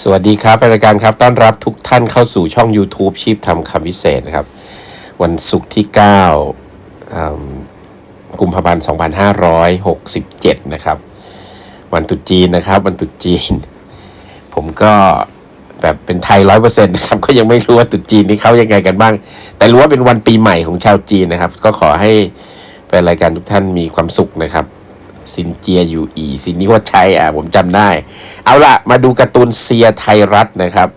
สวัสดีครับรายการครับต้อนรับทุกท่านเข้าสู่ช่อง YouTube ชีพทำคำพิเศษนะครับ วันศุกร์ที่ 9 กุมภาพันธ์ 2567 นะครับ วันตรุษจีนนะครับ วันตรุษจีน ผมก็แบบเป็นไทยร้อยเปอร์เซ็นต์นะครับ ก็ยังไม่รู้ว่าตรุษจีนนี่เขายังไงกันบ้าง แต่รู้ว่าเป็นวันปีใหม่ของชาวจีนนะครับ ก็ขอให้แฟนรายการทุกท่านมีความสุขนะครับ ซินเจียอยู่อีซินนิวัชชัยอะผมจำได้ เอาละมาดูการ์ตูนเซียไทยรัฐนะครับ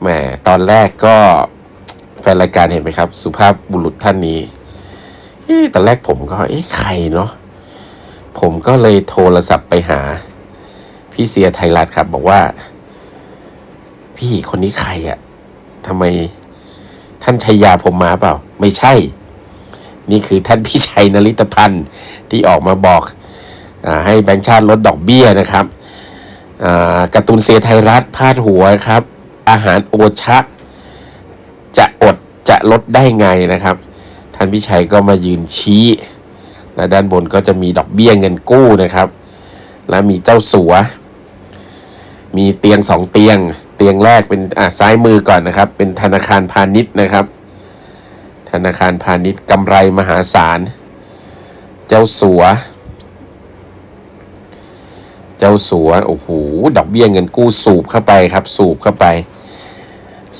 แหมตอนแรกก็แฟนรายการเห็นไหมครับ สุภาพบุรุษท่านนี้ตอนแรกผมก็เอ๊ะใครเนาะผมก็เลยโทรศัพท์ไปหา พี่เซียไทยรัฐครับ บอกว่า พี่คนนี้ใครอะทำไมท่านชัยยาผมมาเปล่า ไม่ใช่ นี่คือท่านพี่ชัยนริตพันธ์ที่ออกมาบอก ให้แบงค์ชาติลดดอกเบี้ยนะครับการ์ตูนเซียไทยรัฐพาดหัวครับ อาหารโอชะ จะอดจะลดได้ไงนะครับ ท่านพี่ชัยก็มายืนชี้ และด้านบนก็จะมีดอกเบี้ยเงินกู้นะครับ และมีเจ้าสัว มีเตียงสองเตียง เตียงแรกเป็นอ่าซ้ายมือก่อนนะครับ เป็นธนาคารพาณิชย์นะครับ ธนาคารพาณิชย์กำไรมหาศาล เจ้าสัว เจ้าสัวโอ้โหดอกเบี้ยเงินกู้สูบเข้าไปครับ สูบเข้าไป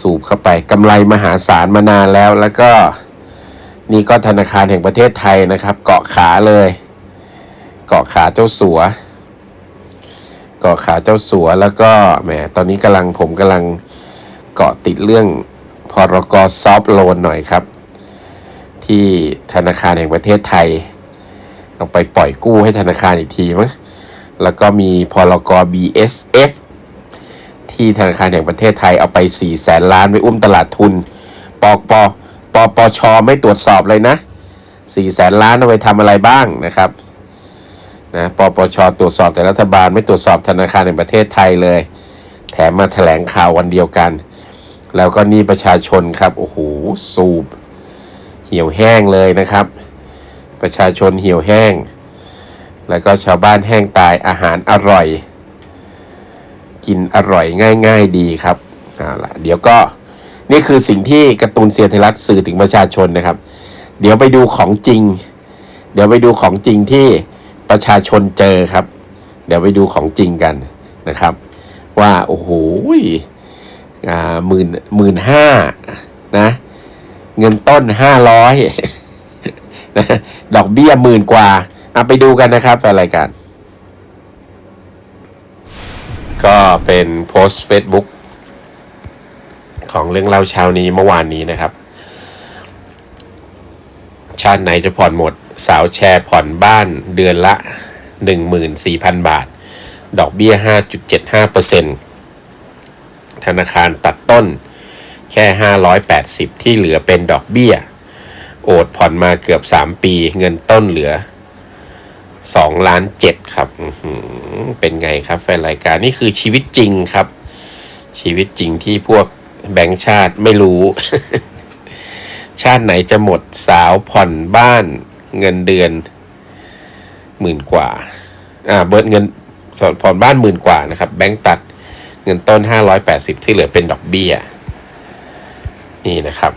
สูบเข้าไปกำไรมหาศาลมานานแล้วแล้วก็นี่ก็ธนาคารแห่งประเทศไทยนะครับ เกาะขาเลย เกาะขาเจ้าสัว เกาะขาเจ้าสัวแล้วก็แหมตอนนี้กำลังผมกำลังเกาะติดเรื่องพรกซอฟโลนหน่อยครับ ที่ธนาคารแห่งประเทศไทยเอาไปปล่อยกู้ให้ธนาคารอีกทีมั้ง แล้วก็มีพรก BSF ที่ธนาคารแห่งประเทศไทยเอาไป4แสนล้านไปอุ้มตลาดทุนปปปปชไม่ตรวจสอบเลยนะ4แสนล้านเอาไปทำอะไรบ้างนะครับนะปปชตรวจสอบแต่รัฐบาลไม่ตรวจสอบธนาคารแห่งประเทศไทยเลย แถมมาแถลงข่าววันเดียวกัน แล้วก็นี่ประชาชนครับโอ้โหสูบ เหี่ยวแห้งเลยนะครับ ประชาชนเหี่ยวแห้ง แล้วก็ชาวบ้านแห้งตายอาหารอร่อย กินอร่อยง่าย ๆดีครับเอาล่ะเดี๋ยวก็นี่คือสิ่งที่การ์ตูนเซียไทยรัฐสื่อถึงประชาชนนะครับ เดี๋ยวไปดูของจริง เดี๋ยวไปดูของจริงที่ประชาชนเจอครับ เดี๋ยวไปดูของจริงกันนะครับ ว่าโอ้โหอ่าหมื่นหมื่นห้านะ เงินต้นห้าร้อยดอกเบี้ยหมื่นกว่า อาไปดูกันนะครับแฟนรายการ ก็เป็นโพสต์ Facebook ของเรื่องเล่าเช้านี้เมื่อวานนี้นะครับ ชาติไหนจะผ่อนหมด สาวแชร์ผ่อนบ้านเดือนละ 14,000 บาท ดอกเบี้ย 5.75%ธนาคารตัดต้นแค่ 580 ที่เหลือเป็นดอกเบี้ย โอดผ่อนมาเกือบ 3 ปี เงินต้นเหลือ 2ล้าน7ครับเป็นไงครับแฟนรายการนี่คือชีวิตจริงครับ ชีวิตจริงที่พวกแบงค์ชาติไม่รู้ ชาติไหนจะหมดสาวผ่อนบ้านเงินเดือนหมื่นกว่า อ่า เบิร์เงินผ่อนบ้านหมื่นกว่านะครับ แบงค์ตัดเงินต้น580ที่เหลือเป็นดอกเบี้ย นี่นะครับ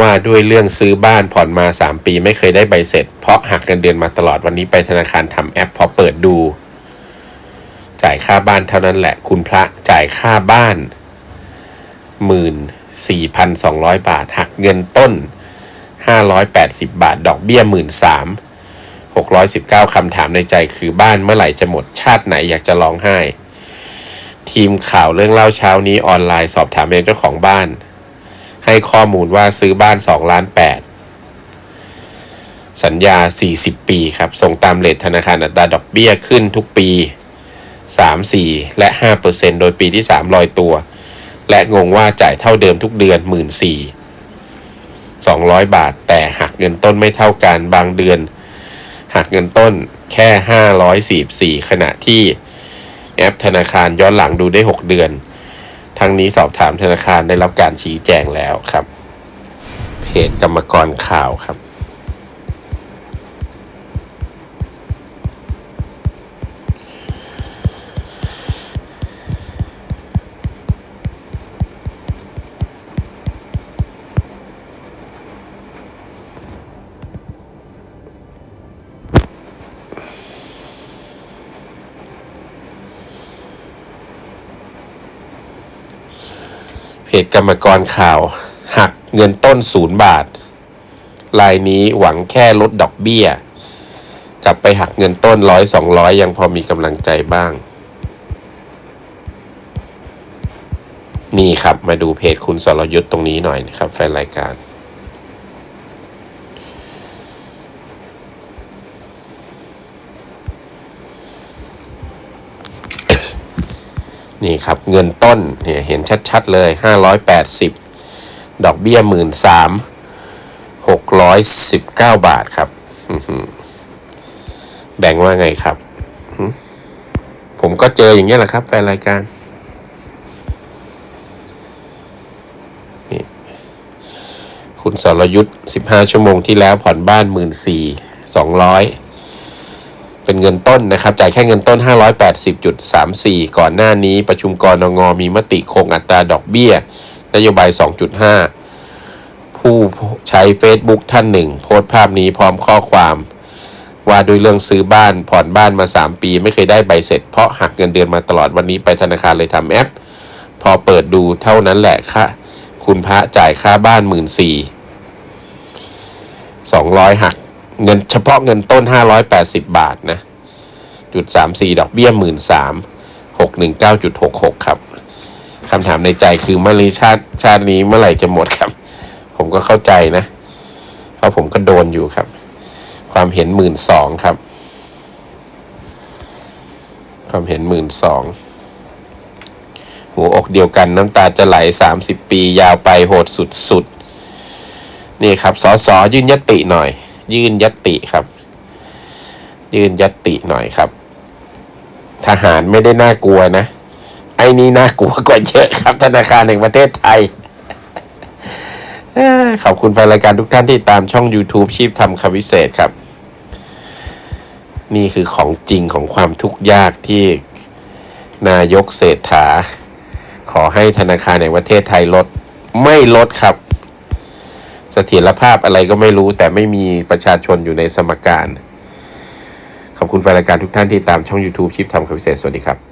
ว่าด้วยเรื่องซื้อบ้านผ่อนมา 3 ปีไม่เคยได้ใบเสร็จ เพราะหักเงินเดือนมาตลอดวันนี้ไปธนาคารทำแอปพอเปิดดู จ่ายค่าบ้านเท่านั้นแหละ คุณพระจ่ายค่าบ้านหมื่นสี่พันสองร้อยบาท หักเงินต้นห้าร้อยแปดสิบบาท ดอกเบี้ยหมื่นสามหกร้อยสิบเก้าคำถามในใจคือบ้านเมื่อไหร่จะหมดชาติไหนอยากจะร้องไห้ ทีมข่าวเรื่องเล่าเช้านี้ออนไลน์สอบถามเองเจ้าของบ้าน ให้ข้อมูลว่าซื้อบ้าน2ล้าน8สัญญา 40 ปีครับ ส่งตามเลทธนาคารอัตราดอกเบี้ยขึ้นทุกปี 3 4 และ 5%โดยปีที่ 3 ลอยตัว และงงว่าจ่ายเท่าเดิมทุกเดือน 1 4 200 บาท แต่หักเงินต้นไม่เท่ากันบางเดือน หักเงินต้นแค่ 544 ขณะที่แอปธนาคารย้อนหลังดูได้ 6 เดือน ทางนี้สอบถามธนาคารได้รับการชี้แจงแล้วครับ เพจกรรมกรข่าวครับ จกรรมกรข่าว หักเงินต้นศูนย์บาท รายนี้หวังแค่ลดดอกเบี้ย กลับไปหักเงินต้นร้อยสองร้อยยังพอมีกำลังใจบ้าง นี่ครับมาดูเพจคุณสรยุทธ์ตรงนี้หน่อยนะครับแฟนรายการ นี่ครับเงินต้นเนี่ยเห็นชัดๆเลยห้าร้อยแปดสิบดอกเบี้ยหมื่นสามหกร้อยสิบเก้าบาทครับ แบ่งว่าไงครับ ผมก็เจออย่างเงี้แหละครับแฟนรายการนี่คุณสรยุทธ์สิบห้าชั่วโมงที่แล้วผ่อนบ้านหมื่นสี่สองร้อย เป็นเงินต้นนะครับ จ่ายแค่เงินต้น 580.34 ก่อนหน้านี้ประชุมกรงมีมติคงอัตราดอกเบี้ย นโยบาย 2.5 ผู้ใช้ Facebook ท่านหนึ่ง โพสต์ภาพนี้พร้อมข้อความ ว่าด้วยเรื่องซื้อบ้านผ่อนบ้านมา 3 ปี ไม่เคยได้ใบเสร็จ เพราะหักเงินเดือนมาตลอดวันนี้ไปธนาคารเลยทำแอป พอเปิดดูเท่านั้นแหละค่ะ คุณพระจ่ายค่าบ้านหมื่นสี่สองร้อยหัก เงินเฉพาะเงินต้น 580 บาทนะจุดสามสี่ดอกเบี้ยหมื่นสามหกหนึ่งเก้าจุดหกหกครับคำถามในใจคือเมื่อไรชาติชาตินี้เมื่อไหร่จะหมดครับ ผมก็เข้าใจนะ เพราะผมก็โดนอยู่ครับ ความเห็นหมื่นสองครับ ความเห็นหมื่นสองหัวอกเดียวกันน้ำตาจะไหลสามสิบปียาวไปโหดสุดๆ นี่ครับสอสอยื่นยติหน่อย ยื่นยติครับ ยื่นยติหน่อยครับ ทหารไม่ได้น่ากลัวนะ ไอ้นี่น่ากลัวกว่าเยอะครับ ธนาคารแห่งประเทศไทย ขอบคุณแฟนรายการทุกท่านที่ตามช่อง YouTube ชีพทำคำวิเศษครับ นี่คือของจริงของความทุกข์ยากที่นายกเศรษฐา ขอให้ธนาคารแห่งประเทศไทยลดไม่ลดครับ เสถียรภาพอะไรก็ไม่รู้ แต่ไม่มีประชาชนอยู่ในสมการ ขอบคุณแฟนรายการทุกท่านที่ตามช่อง YouTube ชิปทำคำพิเศษ สวัสดีครับ